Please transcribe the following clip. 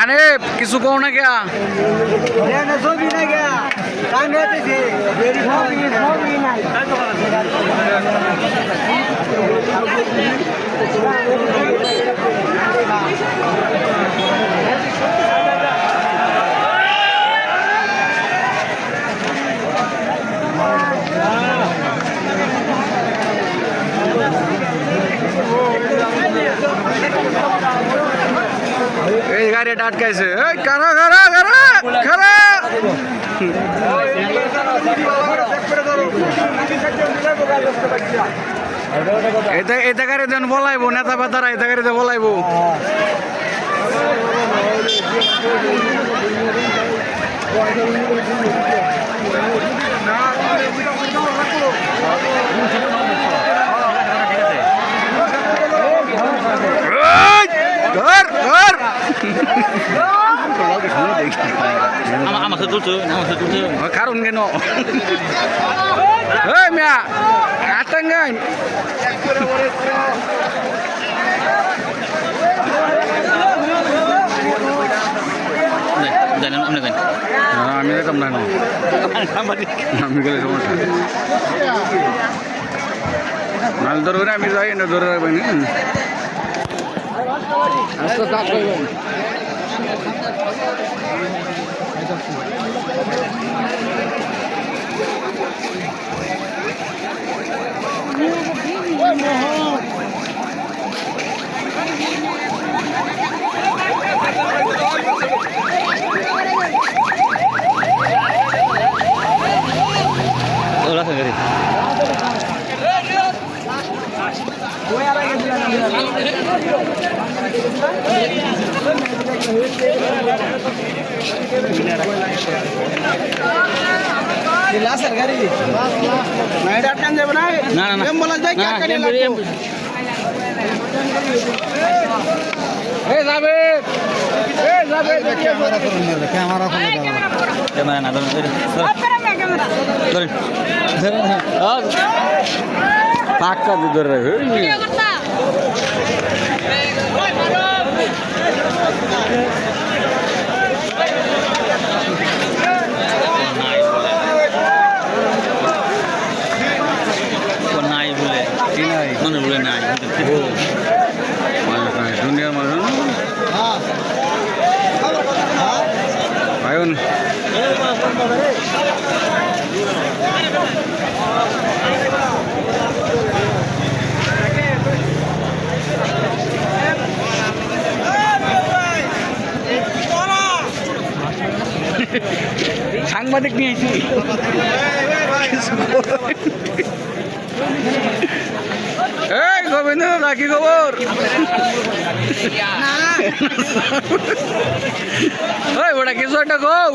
আরে কিছু কও না কে এই গাড়িটা আটকাইছে। কারা নেতা বেতারা এটা গাড়িতে বলাইবো। এই, ধর ধর সাথে তুলছো সাথে তুলছো কারণ কেন এই মিয়া আতঙ্গাই জানেন আপনি জানেন আমি যেতাম না আমি গেলে সমস্যা নাল ধরবে আমি যাই না ধরে রাখবেন আচ্ছা কাজ না না না এই যাবে এই যাবে ক্যামেরা না ধরেন ধরেন ধরেন পাক্কা ধরে রাখবে নাই বলে ও নাই বলে কি নাই মনে বলে নাই মানুষ নাই। দুনিয়ার মানুষ আয়ন নিয়ে নিয়েছি এই গোবিন্দ দাদা কি খবর ওই ওটা কিছু একটা কও।